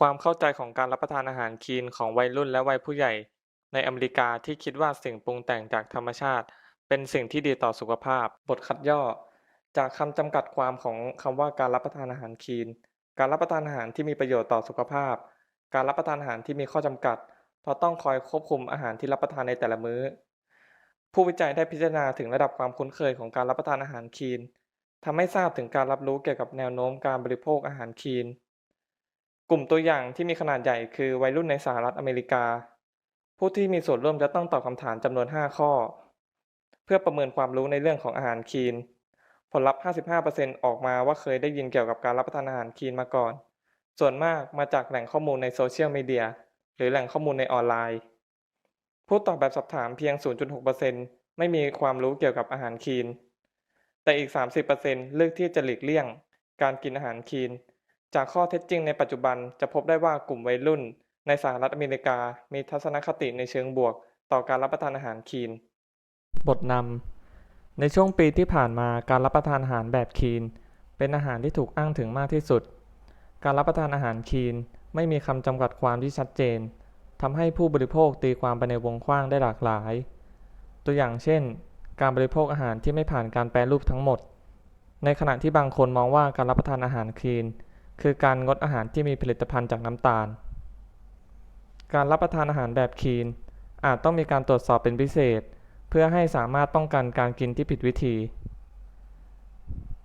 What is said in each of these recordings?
ความเข้าใจของการรับประทานอาหารคลีนของวัยรุ่นและวัยผู้ใหญ่ ในอเมริกาที่คิดว่าสิ่งปรุงแต่งจากธรรมชาติ เป็นสิ่งที่ดีต่อสุขภาพ บทคัดย่อ จากคำจำกัดความของคำว่าการรับประทานอาหารคลีน การรับประทานอาหารที่มีประโยชน์ต่อสุขภาพ การรับประทานอาหารที่มีข้อจำกัด เพราะต้องคอยควบคุมอาหารที่รับประทานในแต่ละมื้อ ผู้วิจัยได้พิจารณาถึงระดับความคุ้นเคยของการรับประทานอาหารคลีนทำให้ทราบถึงการรับรู้เกี่ยวกับแนวโน้มการบริโภคอาหารคลีน กลุ่มตัวอย่างที่มีขนาดใหญ่คือวัยรุ่นในสหรัฐอเมริกา ผู้ที่มีส่วนร่วมจะต้องตอบคำถามจำนวน 5 ข้อ เพื่อประเมินความรู้ในเรื่องของอาหารคลีน ผลลัพธ์ 55%ออกมาว่าเคยได้ยินเกี่ยวกับการรับประทานอาหารคลีนมาก่อน ส่วนมากมาจากแหล่งข้อมูลในโซเชียลมีเดียหรือแหล่งข้อมูลในออนไลน์ ผู้ตอบแบบสอบถามเพียง 0.6%ไม่มีความรู้เกี่ยวกับอาหารคลีน แต่อีก 30%เลือกที่จะหลีกเลี่ยง การกินอาหารคลีน จากข้อเท็จจริงในปัจจุบันจะพบได้ว่ากลุ่มวัยรุ่น ในสหรัฐอเมริกา มีทัศนคติในเชิงบวก ต่อการรับประทานอาหารคีน บทนำในช่วงปีที่ผ่านมาการรับประทานอาหารแบบคีน เป็นอาหารที่ถูกอ้างถึงมากที่สุด การรับประทานอาหารคีนไม่มีคำจำกัดความที่ชัดเจนทำให้ผู้บริโภคตีความไปในวงกว้างได้หลากหลาย ตัวอย่างเช่น การบริโภคอาหารที่ไม่ผ่านการแปรรูปทั้งหมด ในขณะที่บางคนมองว่าการรับประทานอาหารคีน คือการงดอาหารที่มีผลิตภัณฑ์จากน้ำตาล การรับประทานอาหารแบบคีน อาจต้องมีการตรวจสอบเป็นพิเศษ เพื่อให้สามารถป้องกันการกินที่ผิดวิธี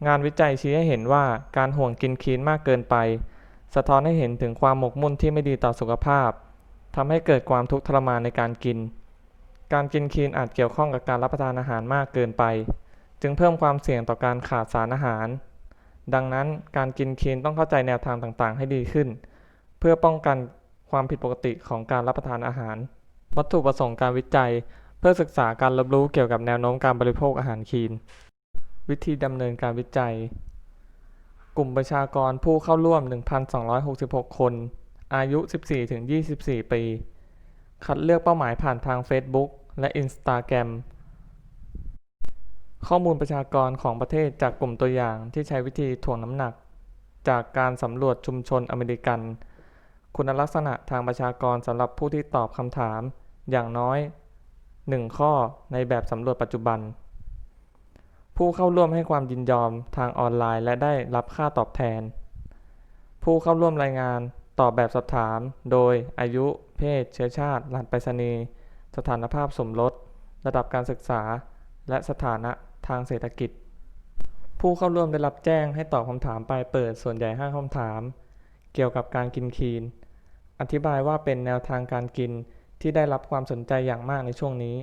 งานวิจัยชี้ให้เห็นว่าการห่วงกินคีนมากเกินไป สะท้อนให้เห็นถึงความหมกมุ่นที่ไม่ดีต่อสุขภาพทำให้เกิดความทุกข์ทรมานในการกิน การกินคีนอาจเกี่ยวข้องกับการรับประทานอาหารมากเกินไป จึงเพิ่มความเสี่ยงต่อการขาดสารอาหาร ดังนั้นการกินคีนต้องเข้าใจแนวทางต่างๆ ให้ดีขึ้น เพื่อป้องกันความผิดปกติของการรับประทานอาหาร วัตถุประสงค์การวิจัย เพื่อศึกษาการรับรู้เกี่ยวกับแนวโน้มการบริโภคอาหารคีน วิธีดำเนินการวิจัย กลุ่มประชากรผู้เข้าร่วม 1,266 คน อายุ 14-24 ปี คัดเลือกเป้าหมายผ่านทาง Facebook และ Instagram ข้อมูลประชากรของประเทศจากกลุ่มตัวอย่างที่ใช้วิธีถ่วงน้ำหนัก จากการสำรวจชุมชนอเมริกัน คุณลักษณะทางประชากรสำหรับผู้ที่ตอบคำถามอย่างน้อย 1 ข้อในแบบสำรวจปัจจุบัน ผู้เข้าร่วมให้ความยินยอมทางออนไลน์ และได้รับค่าตอบแทน ผู้เข้าร่วมรายงานตอบแบบสอบถาม โดยอายุ เพศ เชื้อชาติรหัสไปรษณีย์สถานภาพสมรส ระดับการศึกษา และสถานะ ทางเศรษฐกิจ ผู้เข้าร่วมได้รับแจ้งให้ตอบคำถามปลายเปิดส่วนใหญ่5คำถาม เกี่ยวกับการกินคีน อธิบายว่าเป็นแนวทางการกินที่ได้รับความสนใจอย่างมากในช่วงนี้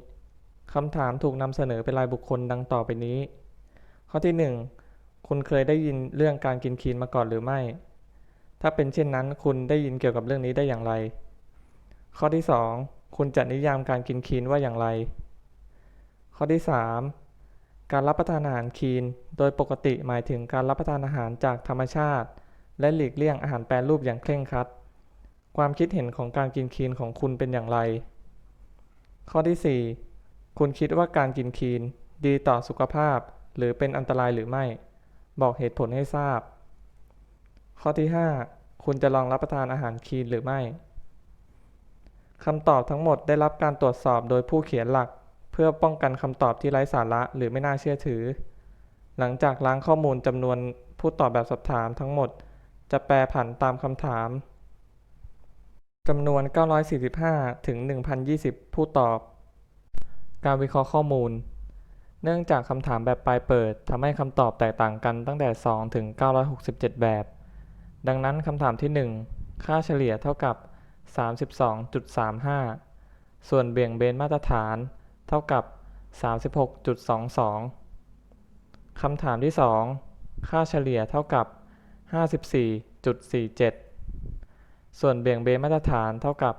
คำถามถูกนำเสนอเป็นรายบุคคลดังต่อไปนี้ ข้อที่ 1 คุณเคยได้ยินเรื่องการกินคีนมาก่อนหรือไม่ ถ้าเป็นเช่นนั้นคุณได้ยินเกี่ยวกับเรื่องนี้ได้อย่างไร ข้อที่ 2 คุณจะนิยามการกินคีนว่าอย่างไร ข้อที่ 3 การรับประทานอาหารคีน โดยปกติหมายถึงการรับประทานอาหารจากธรรมชาติ และหลีกเลี่ยงอาหารแปรรูปอย่างเคร่งครัด ความคิดเห็นของการกินคีนของคุณเป็นอย่างไร ข้อที่ 4 คุณคิดว่าการกินคีน ดีต่อสุขภาพ หรือเป็นอันตรายหรือไม่ บอกเหตุผลให้ทราบ ข้อที่ 5 คุณจะลองรับประทานอาหารคีนหรือไม่คำตอบทั้งหมดได้รับการตรวจสอบโดยผู้เขียนหลัก พื่อป้องกันคำตอบที่ไร้สาระหรือไม่น่าเชื่อถือ หลังจากล้างข้อมูลจำนวนผู้ตอบแบบสอบถามทั้งหมด จะแปรผันตามคำถามจำนวน 945 ถึง 1,020 ผู้ตอบ การวิเคราะห์ข้อมูล เนื่องจากคำถามแบบปลายเปิดทำให้คำตอบแตกต่างกันตั้งแต่ 2 ถึง 967 แบบ ดังนั้นคำถามที่ 1 ค่าเฉลี่ยเท่ากับ 32.35 ส่วนเบี่ยงเบนมาตรฐาน เท่ากับ 36.22 คำถามที่ 2 ค่าเฉลี่ยเท่ากับ 54.47 ส่วนเบี่ยงเบนมาตรฐานเท่ากับ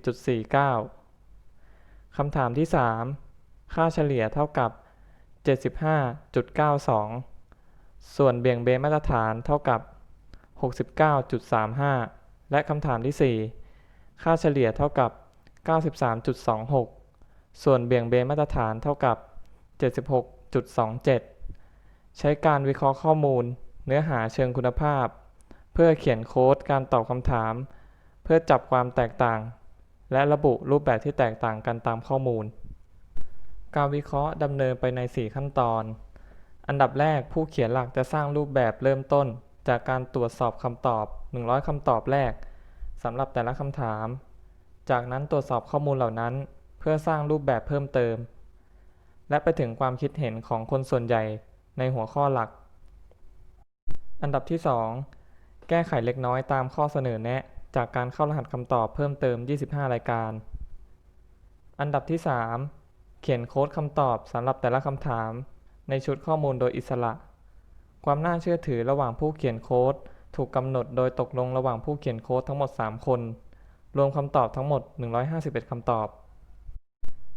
40.49 คำถามที่ 3 ค่าเฉลี่ยเท่ากับ 75.92 ส่วนเบี่ยงเบนมาตรฐานเท่ากับ 69.35 และคำถามที่ 4 ค่าเฉลี่ยเท่ากับ 93.26 ส่วนเบี่ยงเบนมาตรฐานเท่ากับ 76.27 ใช้การวิเคราะห์ข้อมูล เนื้อหาเชิงคุณภาพ เพื่อเขียนโค้ดการตอบคำถาม เพื่อจับความแตกต่าง และระบุรูปแบบที่แตกต่างกันตามข้อมูล การวิเคราะห์ดำเนินไปใน 4 ขั้นตอน อันดับแรกผู้เขียนหลักจะสร้างรูปแบบเริ่มต้น จากการตรวจสอบคำตอบ 100คำตอบแรกสำหรับแต่ละคำถาม จากนั้นตรวจสอบข้อมูลเหล่านั้น เพื่อสร้างรูปแบบเพิ่มเติม และไปถึงความคิดเห็นของคนส่วนใหญ่ในหัวข้อหลัก อันดับที่ 2 แก้ไขเล็กน้อยตามข้อเสนอแนะ จากการเข้ารหัสคำตอบเพิ่มเติม 25 รายการ อันดับที่ 3 เขียนโค้ดคำตอบสำหรับแต่ละคำถาม ในชุดข้อมูลโดยอิสระ ความน่าเชื่อถือระหว่างผู้เขียนโค้ดถูกกำหนดโดยตกลงระหว่างผู้เขียนโค้ดทั้งหมด 3 คน รวมคำตอบทั้งหมด 151คำตอบ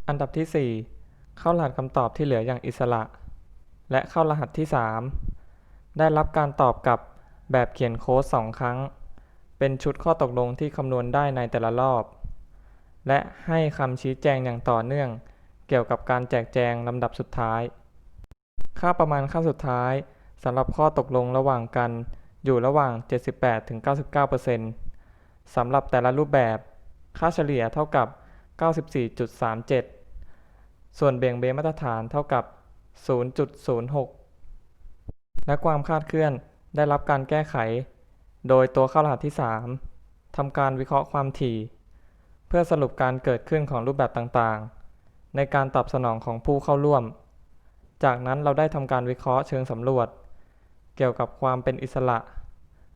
อันดับที่ 4 เข้ารหัสคำตอบที่เหลืออย่างอิสระ และเข้ารหัสที่ 3 ได้รับการตอบกลับแบบเขียนโค้ด2ครั้ง เป็นชุดข้อตกลงที่คำนวณได้ในแต่ละรอบ และให้คำชี้แจงอย่างต่อเนื่อง เกี่ยวกับการแจกแจงลำดับสุดท้าย ค่าประมาณขั้นสุดท้ายสำหรับข้อตกลงระหว่างกันอยู่ระหว่าง 78-99%สำหรับแต่ละรูปแบบ ค่าเฉลี่ยเท่ากับ 94.37 ส่วนเบี่ยงเบนมาตรฐานเท่ากับ 0.06 และความคาดเคลื่อนได้รับการแก้ไข โดยตัวเข้ารหัสที่ 3ทำการวิเคราะห์ความถี่ เพื่อสรุปการเกิดขึ้นของรูปแบบต่างๆ ในการตอบสนองของผู้เข้าร่วม จากนั้นเราได้ทำการวิเคราะห์เชิงสำรวจ เกี่ยวกับความเป็นอิสระ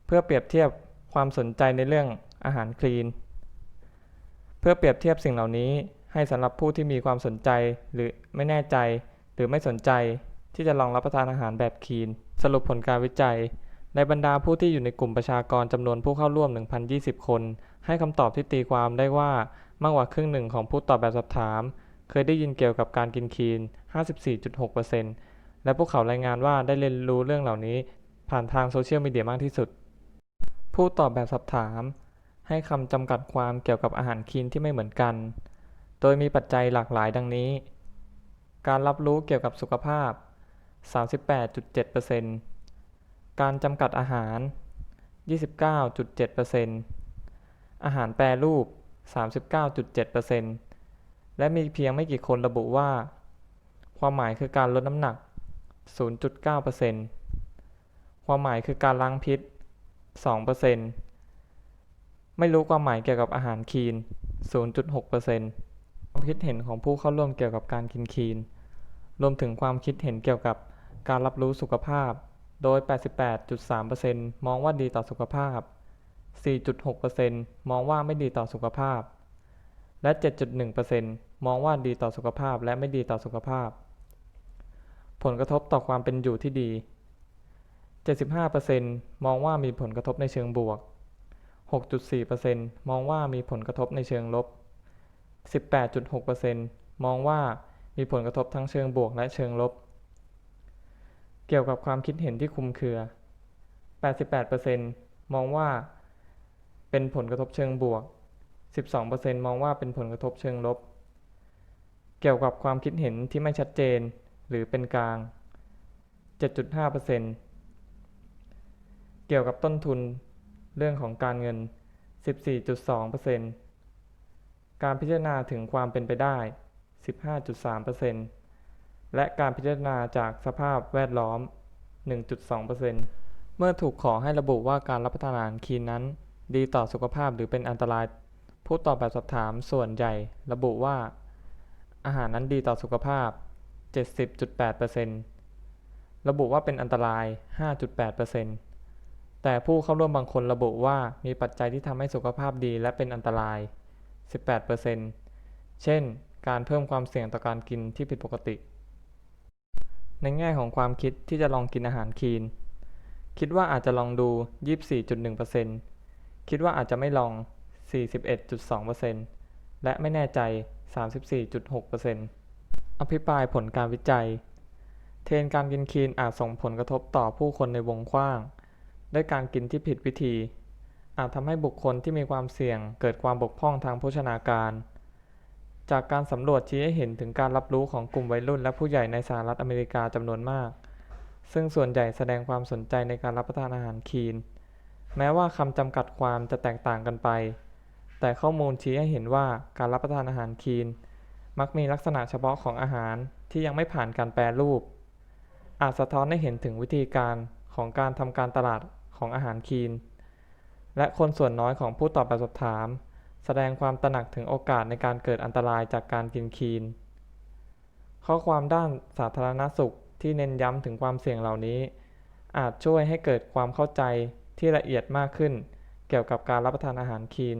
เพื่อเปรียบเทียบความสนใจในเรื่องอาหารคลีน เพื่อเปรียบเทียบสิ่งเหล่านี้ให้สำหรับผู้ที่มีความสนใจหรือไม่แน่ใจ หรือไม่สนใจที่จะลองรับประทานอาหารแบบคีน สรุปผลการวิจัย ในบรรดาผู้ที่อยู่ในกลุ่มประชากรจำนวนผู้เข้าร่วม 1,020 คน ให้คำตอบที่ตีความได้ว่ามากกว่าครึ่งหนึ่งของผู้ตอบแบบสอบถาม เคยได้ยินเกี่ยวกับการกินคีน 54.6%และพวกเขารายงานว่าได้เรียนรู้เรื่องเหล่านี้ ผ่านทางโซเชียลมีเดียมากที่สุด ผู้ตอบแบบสอบถาม ให้คำจำกัดความเกี่ยวกับอาหารคลีนที่ไม่เหมือนกัน โดยมีปัจจัยหลากหลายดังนี้ การรับรู้เกี่ยวกับสุขภาพ 38.7%การจำกัดอาหาร 29.7%อาหารแปรรูป 39.7%และมีเพียงไม่กี่คนระบุว่า ความหมายคือการลดน้ำหนัก 0.9%ความหมายคือการล้างพิษ 2% ไม่รู้ความหมายเกี่ยวกับอาหารคีน 0.6%ความคิดเห็นของผู้เข้าร่วมเกี่ยวกับการกินคีน รวมถึงความคิดเห็นเกี่ยวกับการรับรู้สุขภาพ โดย 88.3%มองว่าดีต่อสุขภาพ 4.6%มองว่าไม่ดีต่อสุขภาพ และ 7.1%มองว่าดีต่อสุขภาพและไม่ดีต่อสุขภาพ ผลกระทบต่อความเป็นอยู่ที่ดี 75%มองว่ามีผลกระทบในเชิงบวก 6.4%มองว่ามีผลกระทบในเชิงลบ 18.6%มองว่ามีผลกระทบทั้งเชิงบวกและเชิงลบ เกี่ยวกับความคิดเห็นที่คุมเครือ 88%มองว่าเป็นผลกระทบเชิงบวก 12%มองว่าเป็นผลกระทบเชิงลบ เกี่ยวกับความคิดเห็นที่ไม่ชัดเจน หรือเป็นกลาง 7.5%เกี่ยวกับต้นทุน เรื่องของการเงิน 14.2%การพิจารณาถึงความเป็นไปได้ 15.3%และการพิจารณาจากสภาพแวดล้อม 1.2%เมื่อถูกขอให้ระบุว่าการรับประทานอาหารคีนนั้น ดีต่อสุขภาพหรือเป็นอันตราย ผู้ตอบแบบสอบถามส่วนใหญ่ ระบุว่า อาหารนั้นดีต่อสุขภาพ 70.8%ระบุว่าเป็นอันตราย 5.8% แต่ผู้เข้าร่วมบางคนระบุว่ามีปัจจัยที่ทำให้สุขภาพดีและเป็นอันตราย 18%เช่น การเพิ่มความเสี่ยงต่อการกินที่ผิดปกติ ในแง่ของความคิดที่จะลองกินอาหารคลีน คิดว่าอาจจะลองดู 24.1%คิดว่าอาจจะไม่ลอง 41.2%และไม่แน่ใจ 34.6%อภิปรายผลการวิจัย เทรนการกินคลีนอาจส่งผลกระทบต่อผู้คนในวงกว้าง ด้วยการกินที่ผิดวิธี อาจทำให้บุคคลที่มีความเสี่ยงเกิดความบกพร่องทางโภชนาการ จากการสำรวจชี้ให้เห็นถึงการรับรู้ของกลุ่มวัยรุ่นและผู้ใหญ่ในสหรัฐอเมริกาจำนวนมาก ซึ่งส่วนใหญ่แสดงความสนใจในการรับประทานอาหารคีน แม้ว่าคำจำกัดความจะแตกต่างกันไป แต่ข้อมูลชี้ให้เห็นว่าการรับประทานอาหารคีน มักมีลักษณะเฉพาะของอาหารที่ยังไม่ผ่านการแปรรูปอาจสะท้อนให้เห็นถึงวิธีการของการทำการตลาด ของอาหารคลีน และคนส่วนน้อยของผู้ตอบแบบสอบถาม แสดงความตระหนักถึงโอกาสในการเกิดอันตรายจากการกินคลีน ข้อความด้านสาธารณสุขที่เน้นย้ำถึงความเสี่ยงเหล่านี้ อาจช่วยให้เกิดความเข้าใจที่ละเอียดมากขึ้น เกี่ยวกับการรับประทานอาหารคลีน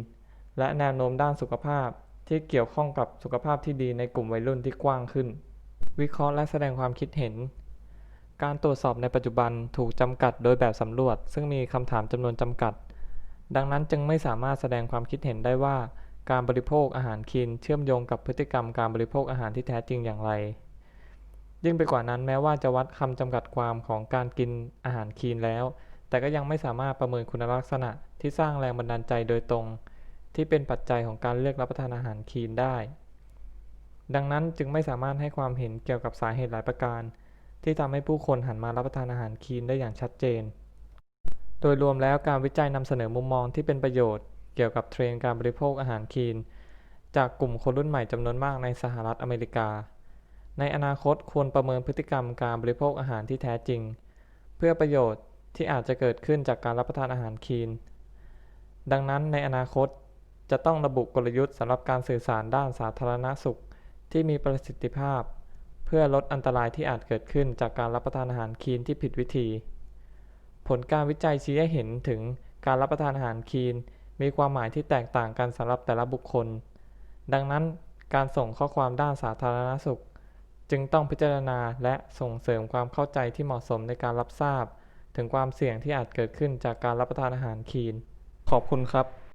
และแนวโน้มด้านสุขภาพที่เกี่ยวข้องกับสุขภาพที่ดีในกลุ่มวัยรุ่นที่กว้างขึ้น วิเคราะห์และแสดงความคิดเห็น การตรวจสอบในปัจจุบันถูกจำกัดโดยแบบสำรวจ ซึ่งมีคำถามจำนวนจำกัด ดังนั้นจึงไม่สามารถแสดงความคิดเห็นได้ว่า การบริโภคอาหารคลีนเชื่อมโยงกับพฤติกรรมการบริโภคอาหารที่แท้จริงอย่างไร ยิ่งไปกว่านั้นแม้ว่าจะวัดคำจำกัดความของการกินอาหารคลีนแล้ว แต่ก็ยังไม่สามารถประเมินคุณลักษณะที่สร้างแรงบันดาลใจโดยตรง ที่เป็นปัจจัยของการเลือกรับประทานอาหารคลีนได้ ดังนั้นจึงไม่สามารถให้ความเห็นเกี่ยวกับสาเหตุหลายประการ ที่ทำให้ผู้คนหันมารับประทานอาหารคลีนได้อย่างชัดเจน โดยรวมแล้วการวิจัยนำเสนอมุมมองที่เป็นประโยชน์เกี่ยวกับเทรนด์การบริโภคอาหารคลีน จากกลุ่มคนรุ่นใหม่จำนวนมากในสหรัฐอเมริกา ในอนาคตควรประเมินพฤติกรรมการบริโภคอาหารที่แท้จริง เพื่อประโยชน์ที่อาจจะเกิดขึ้นจากการรับประทานอาหารคลีน ดังนั้นในอนาคตจะต้องระบุกลยุทธ์สำหรับการสื่อสารด้านสาธารณสุขที่มีประสิทธิภาพ เพื่อลดอันตรายที่อาจเกิดขึ้นจากการรับประทานอาหารคลีนที่ผิดวิธี ผลการวิจัยชี้ให้เห็นถึงการรับประทานอาหารคลีน มีความหมายที่แตกต่างกันสำหรับแต่ละบุคคล ดังนั้นการส่งข้อความด้านสาธารณสุข จึงต้องพิจารณาและส่งเสริมความเข้าใจที่เหมาะสมในการรับทราบ ถึงความเสี่ยงที่อาจเกิดขึ้นจากการรับประทานอาหารคลีน ขอบคุณครับ